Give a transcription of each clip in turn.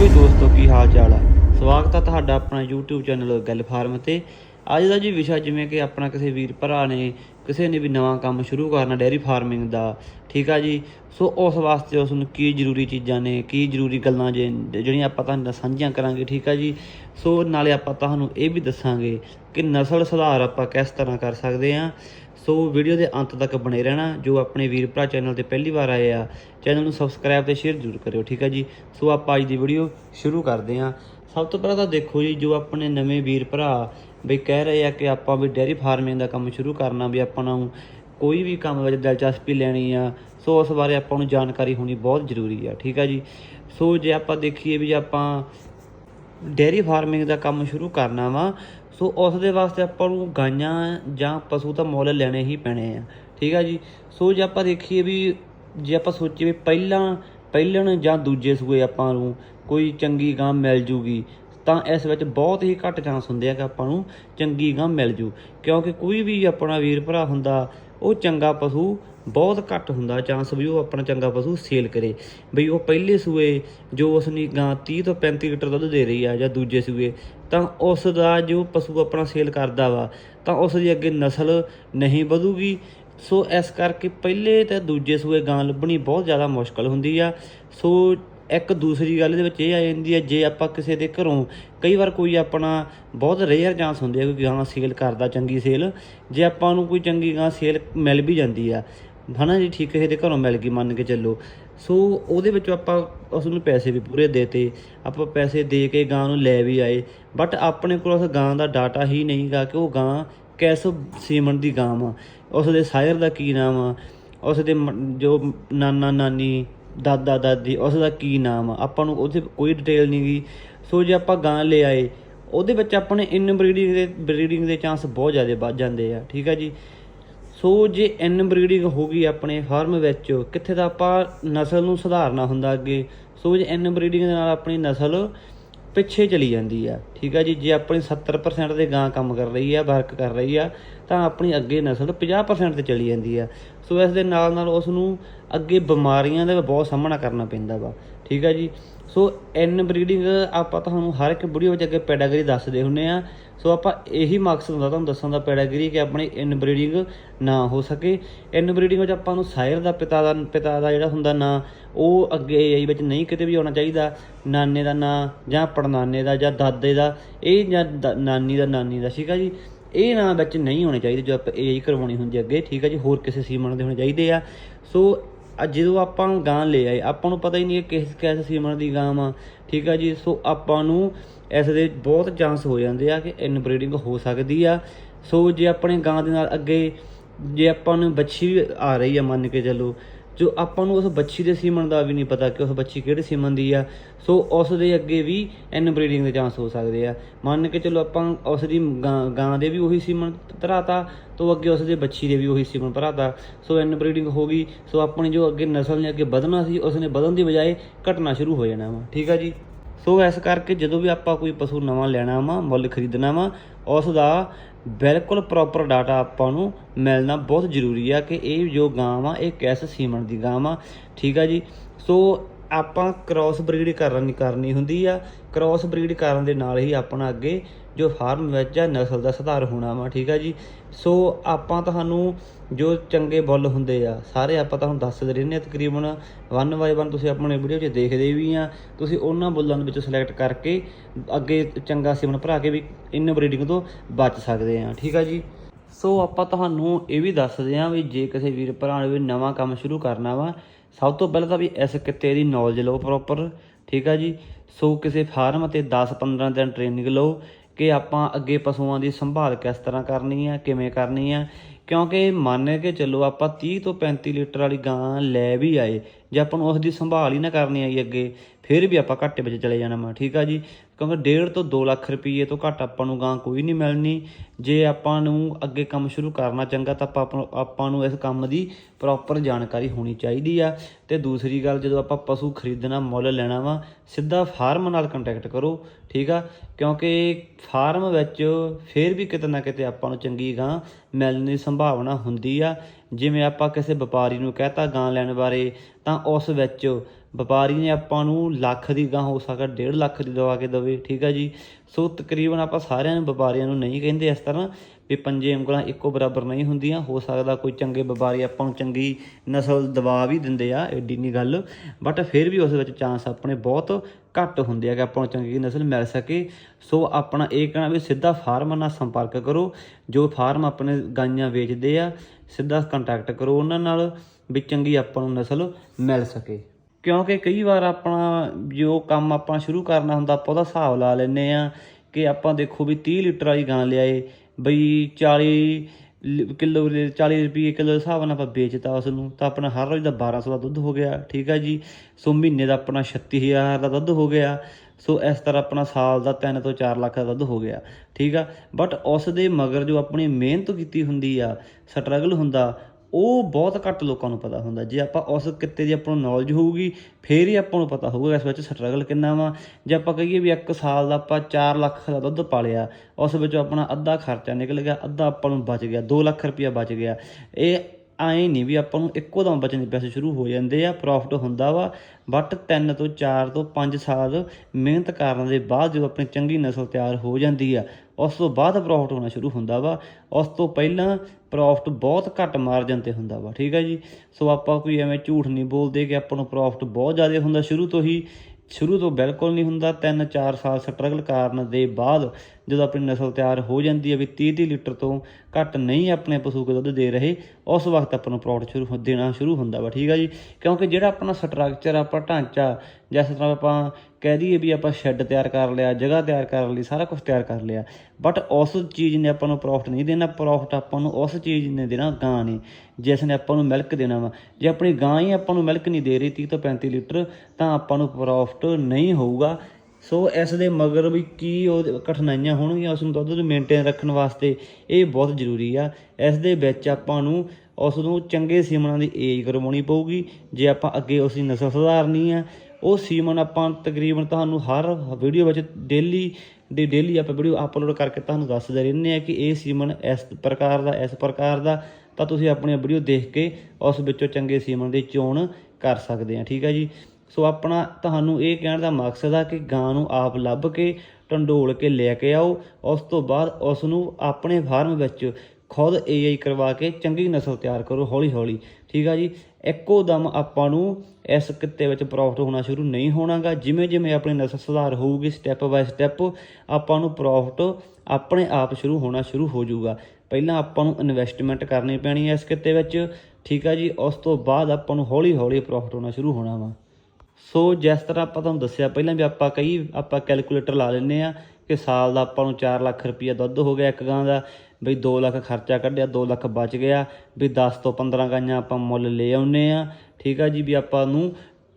ਵੀ ਦੋਸਤੋ, ਕੀ ਹਾਲ ਚਾਲ ਆ? ਸਵਾਗਤ ਆ ਤੁਹਾਡਾ ਆਪਣਾ YouTube ਚੈਨਲ ਗੱਲ ਫਾਰਮ ਤੇ। ਅੱਜ ਦਾ ਜੀ ਵਿਸ਼ਾ ਜਿਵੇਂ ਕਿ ਆਪਣਾ ਕਿਸੇ ਵੀਰ ਭਰਾ ਨੇ, ਕਿਸੇ ਨੇ ਵੀ ਨਵਾਂ ਕੰਮ ਸ਼ੁਰੂ ਕਰਨਾ ਡੇਅਰੀ ਫਾਰਮਿੰਗ ਦਾ, ਠੀਕ ਆ ਜੀ? ਸੋ ਉਸ ਵਾਸਤੇ ਉਸ ਨੂੰ ਕੀ ਜ਼ਰੂਰੀ ਚੀਜ਼ਾਂ ਨੇ, ਕੀ ਜ਼ਰੂਰੀ ਗੱਲਾਂ ਜੇ, ਜਿਹੜੀਆਂ ਆਪਾਂ ਤੁਹਾਨੂੰ ਨਾਲ ਸਾਂਝੀਆਂ ਕਰਾਂਗੇ, ਠੀਕ ਆ ਜੀ? ਸੋ ਨਾਲੇ ਆਪਾਂ ਤੁਹਾਨੂੰ ਇਹ ਵੀ ਦੱਸਾਂਗੇ ਕਿ ਨਸਲ ਸੁਧਾਰ ਆਪਾਂ ਕਿਸ ਤਰ੍ਹਾਂ ਕਰ ਸਕਦੇ ਆ। ਸੋ ਵੀਡੀਓ ਦੇ ਅੰਤ ਤੱਕ ਬਣੇ ਰਹਿਣਾ, ਜੋ ਆਪਣੇ ਵੀਰ ਭਰਾ ਚੈਨਲ ਤੇ ਪਹਿਲੀ ਵਾਰ ਆਏ ਆ, ਚੈਨਲ ਨੂੰ ਸਬਸਕ੍ਰਾਈਬ ਤੇ ਸ਼ੇਅਰ ਜ਼ਰੂਰ ਕਰਿਓ, ਠੀਕ ਆ ਜੀ? ਸੋ ਆਪਾਂ ਅੱਜ ਦੀ ਵੀਡੀਓ ਸ਼ੁਰੂ ਕਰਦੇ ਹਾਂ ਸਭ ਤੋਂ ਪਹਿਲਾਂ ਤਾਂ ਦੇਖੋ ਜੀ, ਜੋ ਆਪਣੇ ਨਵੇਂ ਵੀਰ ਭਰਾ ਬਈ ਕਹਿ ਰਹੇ ਆ ਕਿ ਆਪਾਂ ਵੀ ਡੇਅਰੀ ਫਾਰਮਿੰਗ ਦਾ ਕੰਮ ਸ਼ੁਰੂ ਕਰਨਾ, ਵੀ ਆਪਾਂ ਨੂੰ ਕੋਈ ਵੀ ਕੰਮ ਵਿੱਚ ਦਿਲਚਸਪੀ ਲੈਣੀ ਆ, ਸੋ ਉਸ ਬਾਰੇ ਆਪਾਂ ਨੂੰ ਜਾਣਕਾਰੀ ਹੋਣੀ ਬਹੁਤ ਜ਼ਰੂਰੀ ਆ, ਠੀਕ ਆ ਜੀ? ਸੋ ਜੇ ਆਪਾਂ ਦੇਖੀਏ ਵੀ ਆਪਾਂ ਡੇਅਰੀ ਫਾਰਮਿੰਗ ਦਾ ਕੰਮ ਸ਼ੁਰੂ ਕਰਨਾ ਵਾ, ਸੋ ਉਸ ਦੇ ਵਾਸਤੇ ਆਪਾਂ ਨੂੰ ਗਾਈਆਂ ਜਾਂ ਪਸ਼ੂ ਤਾਂ ਮੁੱਲ ਲੈਣੇ ਹੀ ਪੈਣੇ ਆ, ਠੀਕ ਆ ਜੀ? ਸੋ ਜੇ ਆਪਾਂ ਦੇਖੀਏ ਵੀ, ਜੇ ਆਪਾਂ ਸੋਚੀਏ ਵੀ ਪਹਿਲਾਂ, ਪਹਿਲਣ ਜਾਂ ਦੂਜੇ ਸੂਏ ਆਪਾਂ ਨੂੰ ਕੋਈ ਚੰਗੀ ਗਾਂ ਮਿਲ ਜੂਗੀ ਤਾਂ ਇਸ ਵਿੱਚ ਬਹੁਤ ਹੀ ਘੱਟ ਚਾਂਸ ਹੁੰਦੇ ਆ ਕਿ ਆਪਾਂ ਨੂੰ ਚੰਗੀ ਗਾਂ ਮਿਲ ਜੂ। ਕਿਉਂਕਿ ਕੋਈ ਵੀ ਆਪਣਾ ਵੀਰ ਭਰਾ ਹੁੰਦਾ, ਉਹ ਚੰਗਾ ਪਸ਼ੂ ਬਹੁਤ ਘੱਟ ਹੁੰਦਾ ਚਾਂਸ ਵੀ ਉਹ ਆਪਣਾ ਚੰਗਾ ਪਸ਼ੂ ਸੇਲ ਕਰੇ। ਬਈ ਉਹ ਪਹਿਲੇ ਸੂਏ ਜੋ ਉਸ ਦੀ ਗਾਂ 30 ਤੋਂ 35 ਲੀਟਰ ਦੁੱਧ ਦੇ ਰਹੀ ਆ ਜਾਂ ਦੂਜੇ ਸੂਏ, ਤਾਂ ਉਸ ਦਾ ਜੋ ਪਸ਼ੂ ਆਪਣਾ ਸੇਲ ਕਰਦਾ ਵਾ, ਤਾਂ ਉਸ ਦੀ ਅੱਗੇ ਨਸਲ ਨਹੀਂ ਵਧੂਗੀ। ਸੋ ਇਸ ਕਰਕੇ ਪਹਿਲੇ ਤੇ ਦੂਜੇ ਸੂਏ ਗਾਂ ਲੱਭਣੀ ਬਹੁਤ ਜ਼ਿਆਦਾ ਮੁਸ਼ਕਲ ਹੁੰਦੀ ਆ। ਸੋ ਇੱਕ ਦੂਸਰੀ ਗੱਲ ਇਹਦੇ ਵਿੱਚ ਇਹ ਆ ਜਾਂਦੀ ਹੈ, ਜੇ ਆਪਾਂ ਕਿਸੇ ਦੇ ਘਰੋਂ ਕਈ ਵਾਰ ਕੋਈ ਆਪਣਾ ਬਹੁਤ ਰੇਅਰ ਚਾਂਸ ਹੁੰਦੇ ਆ ਕੋਈ ਗਾਂ ਸੇਲ ਕਰਦਾ, ਚੰਗੀ ਸੇਲ ਜੇ ਆਪਾਂ ਨੂੰ ਕੋਈ ਚੰਗੀ ਗਾਂ ਸੇਲ ਮਿਲ ਵੀ ਜਾਂਦੀ ਆ, ਹਨਾ ਜੀ, ਠੀਕ, ਕਿਸੇ ਦੇ ਘਰੋਂ ਮਿਲ ਗਈ, ਮੰਨ ਕੇ ਚੱਲੋ। ਸੋ ਉਹਦੇ ਵਿੱਚੋਂ ਆਪਾਂ ਉਸ ਨੂੰ ਪੈਸੇ ਵੀ ਪੂਰੇ ਦੇਤੇ, ਆਪਾਂ ਪੈਸੇ ਦੇ ਕੇ ਗਾਂ ਨੂੰ ਲੈ ਵੀ ਆਏ ਬਟ ਆਪਣੇ ਕੋਲ ਉਸ ਗਾਂ ਦਾ ਡਾਟਾ ਹੀ ਨਹੀਂਗਾ ਕਿ ਉਹ ਗਾਂ ਕਿਸ ਸੀਮਨ ਦੀ ਗਾਂ ਵਾ। ਉਸ ਦੇ ਸਾਇਰ ਦਾ ਕੀ ਨਾਮ ਆ, ਉਸ ਦੇ ਮ- ਜੋ ਨਾਨਾ ਨਾਨੀ ਦਾਦਾ ਦਾਦੀ, ਉਸ ਦਾ ਕੀ ਨਾਮ ਆ? ਆਪਾਂ ਨੂੰ ਉਹਦੇ ਕੋਈ ਡਿਟੇਲ ਨਹੀਂ ਗਈ ਸੋ ਜੇ ਆਪਾਂ ਗਾਂ ਲੈ ਆਏ, ਉਹਦੇ ਵਿੱਚ ਆਪਣੇ ਇਨ ਬਰੀਡਿੰਗ ਦੇ ਬਰੀਡਿੰਗ ਦੇ ਚਾਂਸ ਬਹੁਤ ਜ਼ਿਆਦਾ ਵੱਧ ਜਾਂਦੇ ਆ, ਠੀਕ ਆ ਜੀ? ਸੋ ਜੇ ਇਨ ਬਰੀਡਿੰਗ ਹੋ ਗਈ ਆਪਣੇ ਫਾਰਮ ਵਿੱਚ, ਕਿੱਥੇ ਤਾਂ ਆਪਾਂ ਨਸਲ ਨੂੰ ਸੁਧਾਰਨਾ ਹੁੰਦਾ ਅੱਗੇ। ਸੋ ਜੇ ਇਨ ਬਰੀਡਿੰਗ ਦੇ ਨਾਲ ਆਪਣੀ ਨਸਲ ਪਿੱਛੇ ਚਲੀ ਜਾਂਦੀ ਆ। ਠੀਕ ਆ ਜੀ, ਜੇ ਆਪਣੀ 70% ਦੇ ਗਾਂ ਕੰਮ ਕਰ ਰਹੀ ਆ, ਵਰਕ ਕਰ ਰਹੀ ਆ, ਤਾਂ ਆਪਣੀ ਅੱਗੇ ਨਸਲ 50% ਤੇ ਚਲੀ ਜਾਂਦੀ ਆ। ਸੋ ਇਸ ਦੇ ਨਾਲ ਨਾਲ ਉਸ ਨੂੰ ਅੱਗੇ ਬਿਮਾਰੀਆਂ ਦਾ ਬਹੁਤ ਸਾਹਮਣਾ ਕਰਨਾ ਪੈਂਦਾ ਵਾ। ਠੀਕ ਆ ਜੀ ਸੋ ਇਨ ਬਰੀਡਿੰਗ ਆਪਾਂ ਤੁਹਾਨੂੰ ਹਰ ਇੱਕ ਵੀਡੀਓ ਵਿੱਚ ਅੱਗੇ ਪੈਡਾਗਰੀ ਦੱਸਦੇ ਹੁੰਨੇ ਆ। ਸੋ, ਆਪਾਂ ਇਹੀ ਮਕਸਦ ਹੁੰਦਾ ਤੁਹਾਨੂੰ ਦੱਸਣ ਦਾ ਪੈਡਾਗਰੀ ਕਿ ਆਪਣੀ ਇਨ ਬਰੀਡਿੰਗ ਨਾ ਹੋ ਸਕੇ। ਇਨ ਬਰੀਡਿੰਗ ਵਿੱਚ ਆਪਾਂ ਨੂੰ ਸਾਇਰ ਦਾ ਪਿਤਾ ਦਾ ਪਿਤਾ ਦਾ ਜਿਹੜਾ ਹੁੰਦਾ ਨਾਂ, ਉਹ ਅੱਗੇ AI ਵਿੱਚ ਨਹੀਂ ਕਿਤੇ ਵੀ ਆਉਣਾ ਚਾਹੀਦਾ। ਨਾਨੇ ਦਾ ਨਾਂ, ਜਾਂ ਪੜਨਾਨੇ ਦਾ, ਜਾਂ ਦਾਦੇ ਦਾ, ਇਹ ਜਾਂ ਦਾ- ਨਾਨੀ ਦਾ ਨਾਨੀ ਦਾ, ਠੀਕ ਆ ਜੀ? ਇਹ ਨਾਂ ਵਿੱਚ ਨਹੀਂ ਹੋਣੇ ਚਾਹੀਦੇ ਜੋ ਆਪਾਂ AI ਕਰਵਾਉਣੀ ਹੁੰਦੀ ਅੱਗੇ, ਠੀਕ ਆ ਜੀ? ਹੋਰ ਕਿਸੇ ਸੀਮਾ ਦੇ ਹੋਣੇ ਚਾਹੀਦੇ ਆ। ਸੋ ਅੱਜ ਜਦੋਂ ਆਪਾਂ ਗਾਂ ਲੈ ਆਏ, ਆਪਾਂ ਨੂੰ ਪਤਾ ਹੀ ਨਹੀਂ ਕਿ ਕਿਸ ਕਿਸ ਸੀਮਨ ਦੀ ਗਾਂ ਆ ਠੀਕ ਆ ਜੀ? ਸੋ ਆਪਾਂ ਨੂੰ ਇਸ ਦੇ ਬਹੁਤ ਚਾਂਸ ਹੋ ਜਾਂਦੇ ਆ ਕਿ ਇਨਬਰੀਡਿੰਗ ਹੋ ਸਕਦੀ ਆ। ਸੋ ਜੇ ਆਪਣੇ ਗਾਂ ਦੇ ਨਾਲ ਅੱਗੇ ਜੇ ਆਪਾਂ ਨੂੰ ਬੱਚੀ ਵੀ ਆ ਰਹੀ ਆ ਮੰਨ ਕੇ ਚੱਲੋ ਜੋ ਆਪਾਂ ਨੂੰ ਉਸ ਬੱਚੀ ਦੇ ਸੀਮਨ ਦਾ ਵੀ ਨਹੀਂ ਪਤਾ ਕਿ ਉਸ ਬੱਚੀ ਕਿਹੜੇ ਸੀਮਨ ਦੀ ਆ। ਸੋ ਉਸ ਦੇ ਅੱਗੇ ਵੀ ਇਨਬਰੀਡਿੰਗ ਦੇ ਚਾਂਸ ਹੋ ਸਕਦੇ ਆ। ਮੰਨ ਕੇ ਚਲੋ ਆਪਾਂ ਉਸ ਦੀ ਗਾਂ ਗਾਂ ਦੇ ਵੀ ਉਹੀ ਸੀਮਨ ਧਰਾਤਾ, ਤੋਂ ਅੱਗੇ ਉਸ ਦੇ ਬੱਚੀ ਦੇ ਵੀ ਉਹੀ ਸੀਮਨ ਭਰਾਤਾ। ਸੋ ਇਨਬਰੀਡਿੰਗ ਹੋ ਗਈ। ਸੋ ਆਪਣੀ ਜੋ ਅੱਗੇ ਨਸਲ ਨੇ ਅੱਗੇ ਵਧਣਾ ਸੀ ਉਸ ਨੇ ਵਧਣ ਦੀ ਬਜਾਏ ਘਟਣਾ ਸ਼ੁਰੂ ਹੋ ਜਾਣਾ ਵਾ। ਠੀਕ ਆ ਜੀ? ਸੋ ਇਸ ਕਰਕੇ ਜਦੋਂ ਵੀ ਆਪਾਂ ਕੋਈ ਪਸ਼ੂ ਨਵਾਂ ਲੈਣਾ ਵਾ, ਮੁੱਲ ਖਰੀਦਣਾ ਵਾ ਉਸ ਦਾ ਬਿਲਕੁਲ ਪ੍ਰੋਪਰ ਡਾਟਾ ਆਪਾਂ ਨੂੰ ਮਿਲਣਾ ਬਹੁਤ ਜ਼ਰੂਰੀ ਆ ਕਿ ਇਹ ਜੋ ਗਾਂ ਆ ਇਹ ਕਿਸ ਸੀਮਨ ਦੀ ਗਾਂ ਆ ਠੀਕ ਆ ਜੀ? ਸੋ ਆਪਾਂ ਕ੍ਰਾਸ ਬਰੀਡ ਕਰਨੀ ਕਰਨੀ ਹੁੰਦੀ ਆ। ਕ੍ਰਾਸ ਬਰੀਡ ਕਰਨ ਦੇ ਨਾਲ ਹੀ ਆਪਣਾ ਅੱਗੇ ਜੋ ਫਾਰਮ ਵਿੱਚ ਆ, ਨਸਲ ਦਾ ਸੁਧਾਰ ਹੋਣਾ ਵਾ, ਠੀਕ ਆ ਜੀ। ਸੋ ਆਪਾਂ ਤੁਹਾਨੂੰ ਜੋ ਚੰਗੇ ਬੁੱਲ ਹੁੰਦੇ ਆ, ਸਾਰੇ ਆਪਾਂ ਤੁਹਾਨੂੰ ਦੱਸਦੇ ਰਹਿੰਦੇ ਆ। ਤਕਰੀਬਨ 1 ਬਾਈ 1 ਤੁਸੀਂ ਆਪਣੇ ਵੀਡੀਓ 'ਚ ਦੇਖਦੇ ਵੀ ਆ। ਤੁਸੀਂ ਉਹਨਾਂ ਬੁੱਲਾਂ ਦੇ ਵਿੱਚੋਂ ਸਿਲੈਕਟ ਕਰਕੇ ਅੱਗੇ ਚੰਗਾ ਸੀਮਨ ਭਰਾ ਕੇ ਵੀ ਇਨ ਬਰੀਡਿੰਗ ਤੋਂ ਬਚ ਸਕਦੇ ਆ, ਠੀਕ ਆ ਜੀ। ਸੋ ਆਪਾਂ ਤੁਹਾਨੂੰ ਇਹ ਵੀ ਦੱਸਦੇ ਆ ਵੀ ਜੇ ਕਿਸੇ ਵੀਰ ਭਰਾ ਨੇ ਵੀ ਨਵਾਂ ਕੰਮ ਸ਼ੁਰੂ ਕਰਨਾ ਵਾ ਸਭ ਤੋਂ ਪਹਿਲਾਂ ਤਾਂ ਵੀ ਇਸ ਕਿੱਤੇ ਦੀ ਨੌਲੇਜ ਲਓ ਪ੍ਰੋਪਰ ਠੀਕ ਆ ਜੀ? ਸੋ ਕਿਸੇ ਫਾਰਮ ਤੇ 10-15 ਦਿਨ ਟ੍ਰੇਨਿੰਗ ਲਓ ਕਿ ਆਪਾਂ ਅੱਗੇ ਪਸ਼ੂਆਂ ਦੀ ਸੰਭਾਲ ਕਿਸ ਤਰ੍ਹਾਂ ਕਰਨੀ ਆ, ਕਿਵੇਂ ਕਰਨੀ ਆ। ਕਿਉਂਕਿ ਮੰਨ ਕੇ ਚੱਲੋ ਆਪਾਂ 30 ਤੋਂ 35 ਲੀਟਰ ਵਾਲੀ ਗਾਂ ਲੈ ਵੀ ਆਏ, ਜੇ ਆਪਾਂ ਨੂੰ ਉਸ ਦੀ ਸੰਭਾਲ ਹੀ ਨਾ ਕਰਨੀ ਆਈ ਅੱਗੇ ਫਿਰ ਵੀ ਆਪਾਂ ਘਾਟੇ ਵਿੱਚ ਚਲੇ ਜਾਣਾ ਵਾ ਠੀਕ ਆ ਜੀ? ਕਿਉਂਕਿ 1.5 ਤੋਂ 2 ਲੱਖ ਰੁਪਏ ਤੋਂ ਘੱਟ ਆਪਾਂ ਨੂੰ ਗਾਂ ਕੋਈ ਨਹੀਂ ਮਿਲਣੀ। ਜੇ ਆਪਾਂ ਨੂੰ ਅੱਗੇ ਕੰਮ ਸ਼ੁਰੂ ਕਰਨਾ ਚੰਗਾ ਤਾਂ ਆਪਾਂ ਆਪਾਂ- ਆਪਾਂ ਨੂੰ ਇਸ ਕੰਮ ਦੀ ਪ੍ਰੋਪਰ ਜਾਣਕਾਰੀ ਹੋਣੀ ਚਾਹੀਦੀ ਆ। ਤੇ ਦੂਸਰੀ ਗੱਲ, ਜਦੋਂ ਆਪਾਂ ਪਸ਼ੂ ਖਰੀਦਣਾ, ਮੁੱਲ ਲੈਣਾ ਵਾ, ਸਿੱਧਾ ਫਾਰਮ ਨਾਲ ਕੰਟੈਕਟ ਕਰੋ, ਠੀਕ ਆ? ਕਿਉਂਕਿ ਫਾਰਮ ਵਿੱਚ ਫਿਰ ਵੀ ਕਿਤੇ ਨਾ ਕਿਤੇ ਆਪਾਂ ਨੂੰ ਚੰਗੀ ਗਾਂ ਮਿਲਣ ਦੀ ਸੰਭਾਵਨਾ ਹੁੰਦੀ ਆ। ਜਿਵੇਂ ਆਪਾਂ ਕਿਸੇ ਵਪਾਰੀ ਨੂੰ ਕਹਤਾ ਗਾਂ ਲੈਣ ਬਾਰੇ, ਤਾਂ ਉਸ ਵਿੱਚ ਵਪਾਰੀ ਨੇ ਆਪਾਂ ਨੂੰ ਲੱਖ ਦੀ ਗਾਂ ਹੋ ਸਕਦਾ 1.5 ਲੱਖ ਦੀ ਦਵਾ ਕੇ ਦਵੇ, ਠੀਕ ਆ ਜੀ? ਸੋ ਤਕਰੀਬਨ ਆਪਾਂ ਸਾਰਿਆਂ ਨੂੰ ਵਪਾਰੀਆਂ ਨੂੰ ਨਹੀਂ ਕਹਿੰਦੇ ਇਸ ਤਰ੍ਹਾਂ ਵੀ ਪੰਜੇ ਉਂਗਲਾਂ ਇੱਕੋ ਬਰਾਬਰ ਨਹੀਂ ਹੁੰਦੀਆਂ। ਹੋ ਸਕਦਾ ਕੋਈ ਚੰਗੇ ਵਪਾਰੀ ਆਪਾਂ ਨੂੰ ਚੰਗੀ ਨਸਲ ਦਵਾ ਵੀ ਦਿੰਦੇ ਆ ਐਡੀ ਨਹੀਂ ਗੱਲ। ਬਟ ਫਿਰ ਵੀ ਉਸ ਵਿੱਚ ਚਾਂਸ ਆਪਣੇ ਬਹੁਤ ਘੱਟ ਹੁੰਦੇ ਆ ਕਿ ਆਪਾਂ ਨੂੰ ਚੰਗੀ ਨਸਲ ਮਿਲ ਸਕੇ। ਸੋ ਆਪਣਾ ਇਹ ਕਹਿਣਾ ਵੀ ਸਿੱਧਾ ਫਾਰਮ ਨਾਲ ਸੰਪਰਕ ਕਰੋ। ਜੋ ਫਾਰਮ ਆਪਣੇ ਗਾਈਆਂ ਵੇਚਦੇ ਆ, ਸਿੱਧਾ ਕੰਟੈਕਟ ਕਰੋ ਉਹਨਾਂ ਨਾਲ ਵੀ ਚੰਗੀ ਆਪਾਂ ਨੂੰ ਨਸਲ ਮਿਲ ਸਕੇ। ਕਿਉਂਕਿ ਕਈ ਵਾਰ ਆਪਣਾ ਜੋ ਕੰਮ ਆਪਾਂ ਸ਼ੁਰੂ ਕਰਨਾ ਹੁੰਦਾ, ਆਪਾਂ ਉਹਦਾ ਹਿਸਾਬ ਲਾ ਲੈਨੇ ਆ ਕਿ ਆਪਾਂ ਦੇਖੋ ਵੀ 30 ਲੀਟਰ ਵਾਲੀ ਗਾਂ ਲਿਆਏ, ਬਈ 40 ਲ- ਕਿਲੋ ਦੇ 40 ਰੁਪਏ ਕਿਲੋ ਦੇ ਹਿਸਾਬ ਨਾਲ ਆਪਾਂ ਵੇਚਤਾ ਉਸ ਨੂੰ ਤਾਂ ਆਪਣਾ ਹਰ ਰੋਜ਼ ਦਾ 1200 ਦਾ ਦੁੱਧ ਹੋ ਗਿਆ, ਠੀਕ ਆ ਜੀ। ਸੋ ਮਹੀਨੇ ਦਾ ਆਪਣਾ 36000 ਦਾ ਦੁੱਧ ਹੋ ਗਿਆ, ਸੋ ਇਸ ਤਰ੍ਹਾਂ ਆਪਣਾ ਸਾਲ ਦਾ 3 ਤੋਂ 4 ਲੱਖ ਦਾ ਦੁੱਧ ਹੋ ਗਿਆ, ਠੀਕ ਆ। ਬਟ ਉਸ ਦੇ ਮਗਰ ਜੋ ਆਪਣੀ ਮਿਹਨਤ ਕੀਤੀ ਹੁੰਦੀ ਆ, ਸਟਰਗਲ ਹੁੰਦਾ ਉਹ ਬਹੁਤ ਘੱਟ ਲੋਕਾਂ ਨੂੰ ਪਤਾ ਹੁੰਦਾ। ਜੇ ਆਪਾਂ ਉਸ ਕਿੱਤੇ ਦੀ ਆਪਾਂ ਨੂੰ ਨੌਲੇਜ ਹੋਊਗੀ, ਫੇਰ ਹੀ ਆਪਾਂ ਨੂੰ ਪਤਾ ਹੋਊਗਾ ਇਸ ਵਿੱਚ ਸਟਰਗਲ ਕਿੰਨਾ ਵਾ। ਜੇ ਆਪਾਂ ਕਹੀਏ ਵੀ ਇੱਕ ਸਾਲ ਦਾ ਆਪਾਂ 4 ਲੱਖ ਦਾ ਦੁੱਧ ਪਾਲਿਆ, ਉਸ ਵਿੱਚੋਂ ਆਪਣਾ ਅੱਧਾ ਖਰਚਾ ਨਿਕਲ ਗਿਆ, ਅੱਧਾ ਆਪਾਂ ਨੂੰ ਬਚ ਗਿਆ 2 ਲੱਖ ਰੁਪਇਆ ਬਚ ਗਿਆ। ਇਹ ਐਂ ਨਹੀਂ ਵੀ ਆਪਾਂ ਨੂੰ ਇੱਕੋ ਦਮ ਬਚਣ ਦੇ ਪੈਸੇ ਸ਼ੁਰੂ ਹੋ ਜਾਂਦੇ ਆ ਪ੍ਰੋਫਿਟ ਹੁੰਦਾ ਵਾ। ਬਟ 3 ਤੋਂ 4 ਤੋਂ 5 ਸਾਲ ਮਿਹਨਤ ਕਰਨ ਦੇ ਬਾਅਦ ਜਦੋਂ ਆਪਣੀ ਚੰਗੀ ਨਸਲ ਤਿਆਰ ਹੋ ਜਾਂਦੀ ਆ, ਉਸ ਤੋਂ ਬਾਅਦ ਪ੍ਰੋਫਿਟ ਹੋਣਾ ਸ਼ੁਰੂ ਹੁੰਦਾ ਵਾ। ਉਸ ਤੋਂ ਪਹਿਲਾਂ ਪ੍ਰੋਫਿਟ ਬਹੁਤ ਘੱਟ ਮਾਰਜਨ ਤੇ ਹੁੰਦਾ ਵਾ, ਠੀਕ ਆ ਜੀ? ਸੋ ਆਪਾਂ ਕੋਈ ਐਵੇਂ ਝੂਠ ਨਹੀਂ ਬੋਲਦੇ ਕਿ ਆਪਾਂ ਨੂੰ ਪ੍ਰੋਫਿਟ ਬਹੁਤ ਜ਼ਿਆਦਾ ਹੁੰਦਾ। ਸ਼ੁਰੂ ਤੋਂ ਹੀ, ਸ਼ੁਰੂ ਤੋਂ ਬਿਲਕੁਲ ਨਹੀਂ ਹੁੰਦਾ। 3-4 ਸਾਲ ਸਟਰਗਲ ਕਰਨ ਦੇ ਬਾਅਦ ਜਦੋਂ ਆਪਣੀ ਨਸਲ ਤਿਆਰ ਹੋ ਜਾਂਦੀ ਹੈ ਵੀ 30-30 ਲੀਟਰ ਤੋਂ ਘੱਟ ਨਹੀਂ ਆਪਣੇ ਪਸ਼ੂ ਕੋ ਦੁੱਧ ਦੇ ਰਹੇ, ਉਸ ਵਕਤ ਆਪਾਂ ਨੂੰ ਪ੍ਰੋਫਿਟ ਸ਼ੁਰੂ ਹੋ- ਦੇਣਾ ਸ਼ੁਰੂ ਹੁੰਦਾ ਵਾ, ਠੀਕ ਆ ਜੀ? ਕਿਉਂਕਿ ਜਿਹੜਾ ਆਪਣਾ ਸਟਰਕਚਰ ਆਪਣਾ ਢਾਂਚਾ, ਜਿਸ ਤਰ੍ਹਾਂ ਆਪਾਂ ਕਹਿ ਦਈਏ ਵੀ ਆਪਾਂ ਸ਼ੈੱਡ ਤਿਆਰ ਕਰ ਲਿਆ, ਜਗ੍ਹਾ ਤਿਆਰ ਕਰ ਲਈ, ਸਾਰਾ ਕੁਝ ਤਿਆਰ ਕਰ ਲਿਆ ਬਟ ਉਸ ਚੀਜ਼ ਨੇ ਆਪਾਂ ਨੂੰ ਪ੍ਰੋਫਿਟ ਨਹੀਂ ਦੇਣਾ ਪ੍ਰੋਫਿਟ ਆਪਾਂ ਨੂੰ ਉਸ ਚੀਜ਼ ਨੇ ਦੇਣਾ ਗਾਂ ਨੇ, ਜਿਸ ਨੇ ਆਪਾਂ ਨੂੰ ਮਿਲਕ ਦੇਣਾ ਵਾ। ਜੇ ਆਪਣੀ ਗਾਂ ਹੀ ਆਪਾਂ ਨੂੰ ਮਿਲਕ ਨਹੀਂ ਦੇ ਰਹੀ 30 ਤੋਂ 35 ਲੀਟਰ, ਤਾਂ ਆਪਾਂ ਨੂੰ ਪ੍ਰੋਫਿਟ ਨਹੀਂ ਹੋਊਗਾ। ਸੋ ਇਸ ਦੇ ਮਗਰ ਵੀ ਕੀ ਉਹ ਕਠਿਨਾਈਆਂ ਹੋਣਗੀਆਂ, ਉਸ ਨੂੰ ਦੁੱਧ ਨੂੰ ਮੇਨਟੇਨ ਰੱਖਣ ਵਾਸਤੇ ਇਹ ਬਹੁਤ ਜ਼ਰੂਰੀ ਆ। ਇਸ ਦੇ ਵਿੱਚ ਆਪਾਂ ਨੂੰ ਉਸ ਨੂੰ ਚੰਗੇ ਸੀਮਨਾਂ ਦੀ ਏਜ ਕਰਵਾਉਣੀ ਪਊਗੀ। ਜੇ ਆਪਾਂ ਅੱਗੇ ਉਸ ਦੀ ਨਸਲ ਸੁਧਾਰਨੀ ਆ, ਉਹ ਸੀਮਨ ਆਪਾਂ ਤਕਰੀਬਨ ਤੁਹਾਨੂੰ ਹਰ ਵੀਡੀਓ ਵਿੱਚ ਡੇਲੀ ਦੀ ਡੇਲੀ ਆਪਾਂ ਵੀਡੀਓ ਅਪਲੋਡ ਕਰਕੇ ਤੁਹਾਨੂੰ ਦੱਸਦੇ ਰਹਿੰਦੇ ਆ ਕਿ ਇਹ ਸੀਮਨ ਇਸ ਪ੍ਰਕਾਰ ਦਾ, ਇਸ ਪ੍ਰਕਾਰ ਦਾ, ਤਾਂ ਤੁਸੀਂ ਆਪਣੀ ਵੀਡੀਓ ਦੇਖ ਕੇ ਉਸ ਵਿੱਚੋਂ ਚੰਗੇ ਸੀਮਨ ਦੀ ਚੋਣ ਕਰ ਸਕਦੇ ਆ। ਠੀਕ ਆ ਜੀ? ਸੋ ਆਪਣਾ ਤੁਹਾਨੂੰ ਇਹ ਕਹਿਣ ਦਾ ਮਕਸਦ ਆ ਕਿ ਗਾਂ ਨੂੰ ਆਪ ਲੱਭ ਕੇ, ਟੰਡੋਲ ਕੇ ਲੈ ਕੇ ਆਓ। ਉਸ ਤੋਂ ਬਾਅਦ ਉਸ ਨੂੰ ਆਪਣੇ ਫਾਰਮ ਵਿੱਚ ਖੁਦ ਏਆਈ ਕਰਵਾ ਕੇ ਚੰਗੀ ਨਸਲ ਤਿਆਰ ਕਰੋ ਹੌਲੀ ਹੌਲੀ ਠੀਕ ਆ ਜੀ? ਇੱਕੋ ਦਮ ਆਪਾਂ ਨੂੰ ਇਸ ਕਿੱਤੇ ਵਿੱਚ ਪ੍ਰੋਫਿਟ ਹੋਣਾ ਸ਼ੁਰੂ ਨਹੀਂ ਹੋਣਾਗਾ। ਜਿਵੇਂ ਜਿਵੇਂ ਆਪਣੀ ਨਸਲ ਸੁਧਾਰ ਹੋਊਗੀ ਸਟੈਪ ਬਾਏ ਸਟੈਪ ਆਪਾਂ ਨੂੰ ਪ੍ਰੋਫਿਟ ਆਪਣੇ ਆਪ ਸ਼ੁਰੂ ਹੋਣਾ ਸ਼ੁਰੂ ਹੋ ਜਾਊਗਾ। ਪਹਿਲਾਂ ਆਪਾਂ ਨੂੰ ਇਨਵੈਸਟਮੈਂਟ ਕਰਨੀ ਪੈਣੀ ਹੈ ਇਸ ਕਿੱਤੇ ਵਿੱਚ। ਠੀਕ ਆ ਜੀ? ਉਸ ਤੋਂ ਬਾਅਦ ਆਪਾਂ ਨੂੰ ਹੌਲੀ ਹੌਲੀ ਪ੍ਰੋਫਿਟ ਹੋਣਾ ਸ਼ੁਰੂ ਹੋਣਾ ਵਾ। ਸੋ ਜਿਸ ਤਰ੍ਹਾਂ ਆਪਾਂ ਤੁਹਾਨੂੰ ਦੱਸਿਆ ਪਹਿਲਾਂ ਵੀ ਆਪਾਂ ਕਈ ਆਪਾਂ ਕੈਲਕੂਲੇਟਰ ਲਾ ਲੈਂਦੇ ਆ ਕਿ ਸਾਲ ਦਾ ਆਪਾਂ ਨੂੰ 4 ਲੱਖ ਰੁਪਈਆ ਦੁੱਧ ਹੋ ਗਿਆ ਇੱਕ ਗਾਂ ਦਾ, ਬਈ 2 ਲੱਖ ਖਰਚਾ ਕੱਢਿਆ 2 ਲੱਖ ਬਚ ਗਿਆ ਵੀ 10 ਤੋਂ 15 ਗਾਈਆਂ ਆਪਾਂ ਮੁੱਲ ਲੈ ਆਉਨੇ ਆ ਠੀਕ ਆ ਜੀ, ਵੀ ਆਪਾਂ ਨੂੰ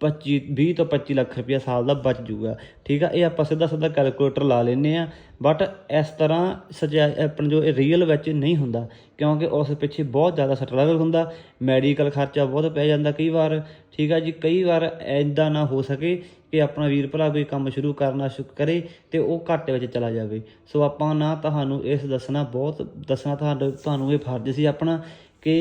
25 20 ਤੋਂ 25 ਲੱਖ ਰੁਪਇਆ ਸਾਲ ਦਾ ਬਚ ਜੂਗਾ। ਠੀਕ ਆ, ਇਹ ਆਪਾਂ ਸਿੱਧਾ ਸਿੱਧਾ ਕੈਲਕੂਲੇਟਰ ਲਾ ਲੈਂਦੇ ਆ। ਬਟ ਇਸ ਤਰ੍ਹਾਂ ਸਜਾ, ਆਪਣ ਜੋ ਇਹ ਰੀਅਲ ਵਿੱਚ ਨਹੀਂ ਹੁੰਦਾ, ਕਿਉਂਕਿ ਉਸ ਪਿੱਛੇ ਬਹੁਤ ਜ਼ਿਆਦਾ ਸਟਰਗਲ ਹੁੰਦਾ ਮੈਡੀਕਲ ਖਰਚਾ ਬਹੁਤ ਪੈ ਜਾਂਦਾ ਕਈ ਵਾਰ। ਠੀਕ ਆ ਜੀ, ਕਈ ਵਾਰ ਐਦਾਂ ਨਾ ਹੋ ਸਕੇ ਕਿ ਆਪਣਾ ਵੀਰ ਭਰਾ ਕੋਈ ਕੰਮ ਸ਼ੁਰੂ ਕਰਨਾ ਸ਼ੁਰੂ ਕਰੇ ਤੇ ਉਹ ਘਾਟੇ ਵਿੱਚ ਚਲਾ ਜਾਵੇ। ਸੋ ਆਪਾਂ ਨਾ ਤੁਹਾਨੂੰ ਇਸ ਦੱਸਣਾ ਬਹੁਤ, ਦੱਸਣਾ ਤੁਹਾਨੂੰ ਤੁਹਾਨੂੰ ਇਹ ਫਰਜ਼ ਸੀ ਆਪਣਾ ਕਿ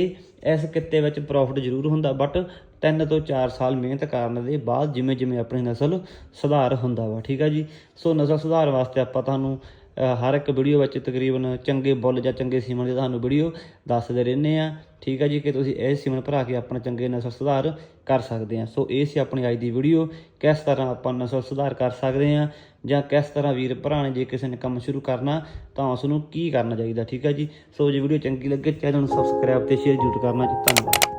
ਇਸ ਕਿੱਤੇ ਵਿੱਚ ਪ੍ਰੋਫਿਟ ਜ਼ਰੂਰ ਹੁੰਦਾ। ਬਟ 3 ਤੋਂ 4 ਸਾਲ ਮਿਹਨਤ ਕਰਨ ਦੇ ਬਾਅਦ ਜਿਵੇਂ ਜਿਵੇਂ ਆਪਣੀ ਨਸਲ ਸੁਧਾਰ ਹੁੰਦਾ ਵਾ, ਠੀਕ ਆ ਜੀ? ਸੋ ਨਸਲ ਸੁਧਾਰ ਵਾਸਤੇ ਆਪਾਂ ਤੁਹਾਨੂੰ ਹਰ ਇੱਕ ਵੀਡੀਓ ਵਿੱਚ ਤਕਰੀਬਨ ਚੰਗੇ ਬੁੱਲ ਜਾਂ ਚੰਗੇ ਸੀਮਨ ਦੇ ਤੁਹਾਨੂੰ ਵੀਡੀਓ ਦੱਸਦੇ ਰਹਿੰਦੇ ਆ, ਠੀਕ ਆ ਜੀ? ਕਿ ਤੁਸੀਂ ਇਹ ਸੀਮਨ ਭਰਾ ਕੇ ਆਪਣਾ ਚੰਗੇ ਨਸਲ ਸੁਧਾਰ ਕਰ ਸਕਦੇ ਆ। ਸੋ ਇਹ ਸੀ ਆਪਣੀ ਅੱਜ ਦੀ ਵੀਡੀਓ। ਕਿਸ ਤਰ੍ਹਾਂ ਆਪਾਂ ਨਸਲ ਸੁਧਾਰ ਕਰ ਸਕਦੇ ਆ ਜਾਂ ਕਿਸ ਤਰ੍ਹਾਂ ਵੀਰ ਭਰਾ ਨੇ ਜੇ ਕਿਸੇ ਨੇ ਕੰਮ ਸ਼ੁਰੂ ਕਰਨਾ, ਤਾਂ ਉਸ ਨੂੰ ਕੀ ਕਰਨਾ ਚਾਹੀਦਾ, ਠੀਕ ਆ ਜੀ? ਸੋ ਜੇ ਵੀਡੀਓ ਚੰਗੀ ਲੱਗੇ, ਚੈਨਲ ਨੂੰ ਸਬਸਕ੍ਰਾਈਬ ਤੇ ਸ਼ੇਅਰ ਜ਼ਰੂਰ ਕਰਨਾ ਜੀ। ਧੰਨਵਾਦ।